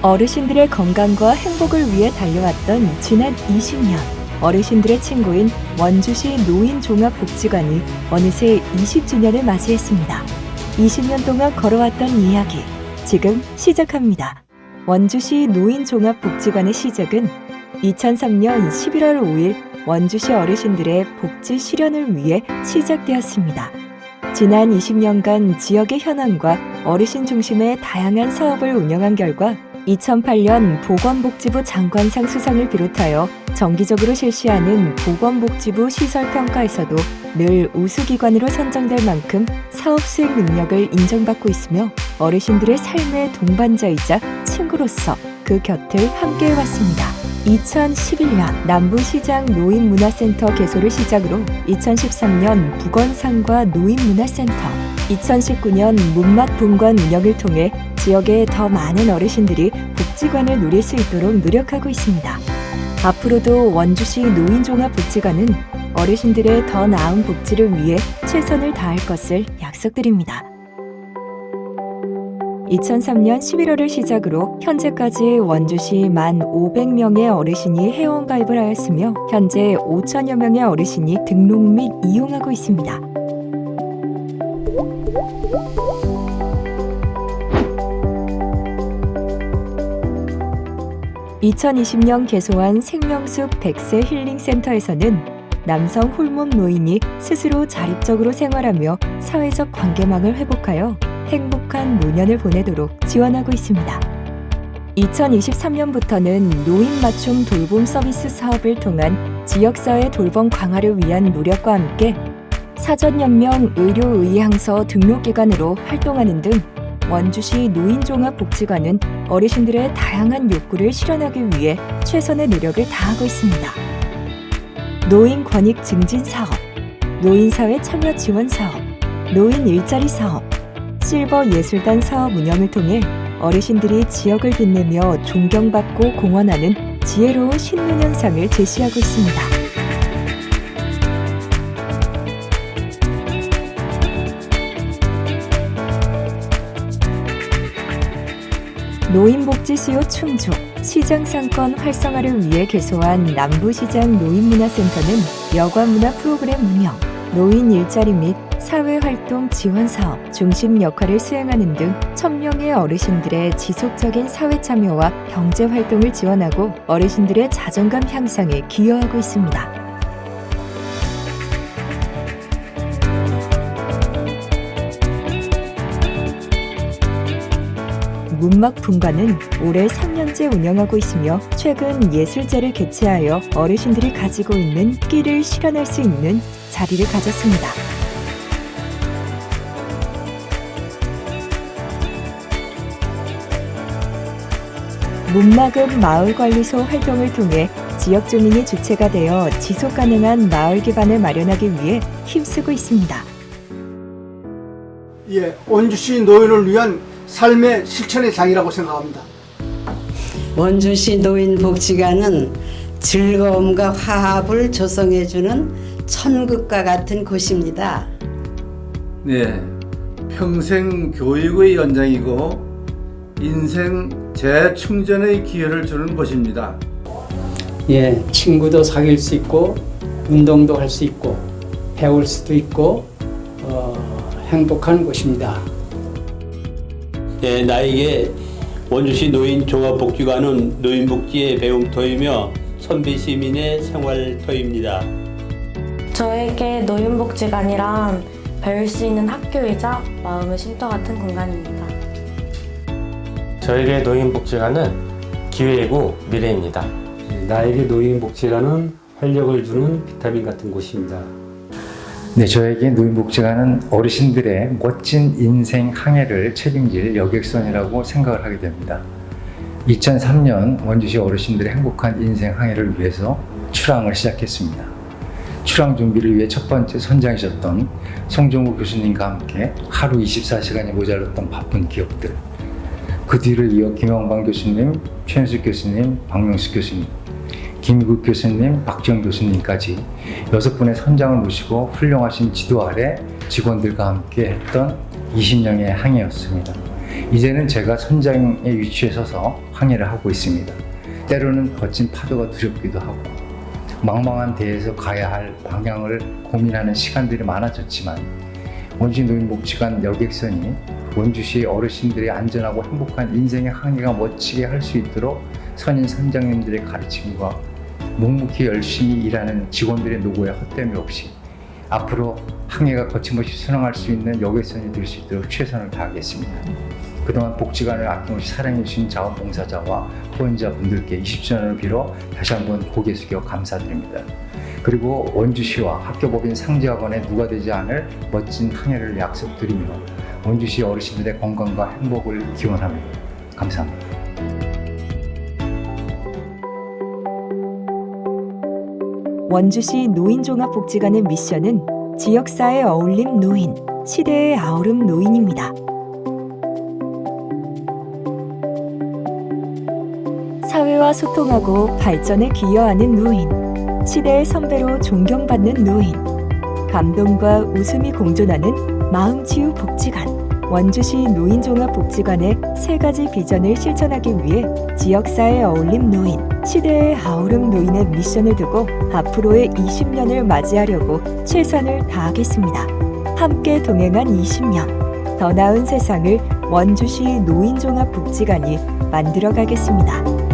어르신들의 건강과 행복을 위해 달려왔던 지난 20년. 어르신들의 친구인 원주시 노인종합복지관이 어느새 20주년을 맞이했습니다. 20년 동안 걸어왔던 이야기, 지금 시작합니다. 원주시 노인종합복지관의 시작은 2003년 11월 5일 원주시 어르신들의 복지 실현을 위해 시작되었습니다. 지난 20년간 지역의 현황과 어르신 중심의 다양한 사업을 운영한 결과 2008년 보건복지부 장관상 수상을 비롯하여 정기적으로 실시하는 보건복지부 시설평가에서도 늘 우수기관으로 선정될 만큼 사업 수행 능력을 인정받고 있으며 어르신들의 삶의 동반자이자 친구로서 그 곁을 함께해 왔습니다. 2011년 남부시장 노인문화센터 개소를 시작으로 2013년 북원상과 노인문화센터, 2019년 문막분관 운영을 통해 지역의 더 많은 어르신들이 복지관을 누릴 수 있도록 노력하고 있습니다. 앞으로도 원주시 노인종합복지관은 어르신들의 더 나은 복지를 위해 최선을 다할 것을 약속드립니다. 2003년 11월을 시작으로 현재까지 원주시 만 500명의 어르신이 회원가입을 하였으며 현재 5천여 명의 어르신이 등록 및 이용하고 있습니다. (2020년) 개소한 생명숲 백세 힐링센터에서는 남성 홀몸 노인이 스스로 자립적으로 생활하며 사회적 관계망을 회복하여 행복한 노년을 보내도록 지원하고 있습니다. 2023년부터는 노인 맞춤 돌봄 서비스 사업을 통한 지역사회 돌봄 강화를 위한 노력과 함께 사전연명 의료의향서 등록기관으로 활동하는 등 원주시 노인종합복지관은 어르신들의 다양한 욕구를 실현하기 위해 최선의 노력을 다하고 있습니다. 노인 권익 증진 사업, 노인사회 참여 지원 사업, 노인 일자리 사업, 실버 예술단 사업 운영을 통해 어르신들이 지역을 빛내며 존경받고 공헌하는 지혜로운 신문 현상을 제시하고 있습니다. 노인복지 수요 충족, 시장 상권 활성화를 위해 개소한 남부시장 노인문화센터는 여가문화 프로그램 운영, 노인 일자리 및 사회활동 지원 사업 중심 역할을 수행하는 등 천명의 어르신들의 지속적인 사회 참여와 경제 활동을 지원하고 어르신들의 자존감 향상에 기여하고 있습니다. 문막 분관은 올해 3년째 운영하고 있으며 최근 예술제를 개최하여 어르신들이 가지고 있는 끼를 실현할 수 있는 자리를 가졌습니다. 문막은 마을관리소 활동을 통해 지역 주민이 주체가 되어 지속 가능한 마을 기반을 마련하기 위해 힘쓰고 있습니다. 예, 원주시 노인을 위한 삶의 실천의 장이라고 생각합니다. 원주시 노인복지관은 즐거움과 화합을 조성해주는 천국과 같은 곳입니다. 네, 평생 교육의 연장이고 인생 재충전의 기회를 주는 곳입니다. 예, 친구도 사귈 수 있고 운동도 할 수 있고 배울 수도 있고 어, 행복한 곳입니다. 예, 나에게 원주시 노인 종합복지관은 노인복지의 배움터이며 선비 시민의 생활터입니다. 저에게 노인복지관이란 배울 수 있는 학교이자 마음의 쉼터 같은 공간입니다. 저에게 노인복지관은 기회이고 미래입니다. 나에게 노인복지라는 활력을 주는 비타민 같은 곳입니다. 네, 저에게 노인복지관은 어르신들의 멋진 인생 항해를 책임질 여객선이라고 생각을 하게 됩니다. 2003년 원주시 어르신들의 행복한 인생 항해를 위해서 출항을 시작했습니다. 출항 준비를 위해 첫 번째 선장이셨던 송종구 교수님과 함께 하루 24시간이 모자랐던 바쁜 기억들. 그 뒤를 이어 김영방 교수님, 최현숙 교수님, 박명숙 교수님, 김국 교수님, 박지영 교수님까지 여섯 분의 선장을 모시고 훌륭하신 지도 아래 직원들과 함께 했던 20년의 항해였습니다. 이제는 제가 선장의 위치에 서서 항해를 하고 있습니다. 때로는 거친 파도가 두렵기도 하고 망망한 대에서 가야 할 방향을 고민하는 시간들이 많아졌지만 원시 노인복지관 여객선이 원주시 어르신들의 안전하고 행복한 인생의 항해가 멋지게 할 수 있도록 선임 선장님들의 가르침과 묵묵히 열심히 일하는 직원들의 노고에 헛됨이 없이 앞으로 항해가 거침없이 순항할 수 있는 여객선이 될 수 있도록 최선을 다하겠습니다. 그동안 복지관을 아낌없이 사랑해주신 자원봉사자와 후원자분들께 20주년을 빌어 다시 한번 고개 숙여 감사드립니다. 그리고 원주시와 학교법인 상지학원에 누가 되지 않을 멋진 항해를 약속드리며 원주시 어르신들의 건강과 행복을 기원합니다. 감사합니다. 원주시 노인종합복지관의 미션은 지역사회 어울림 노인, 시대의 아우름 노인입니다. 사회와 소통하고 발전에 기여하는 노인, 시대의 선배로 존경받는 노인, 감동과 웃음이 공존하는 마음치유 복지관, 원주시 노인종합복지관의 세 가지 비전을 실천하기 위해 지역사회 어울림 노인, 시대의 아우름 노인의 미션을 두고 앞으로의 20년을 맞이하려고 최선을 다하겠습니다. 함께 동행한 20년, 더 나은 세상을 원주시 노인종합복지관이 만들어 가겠습니다.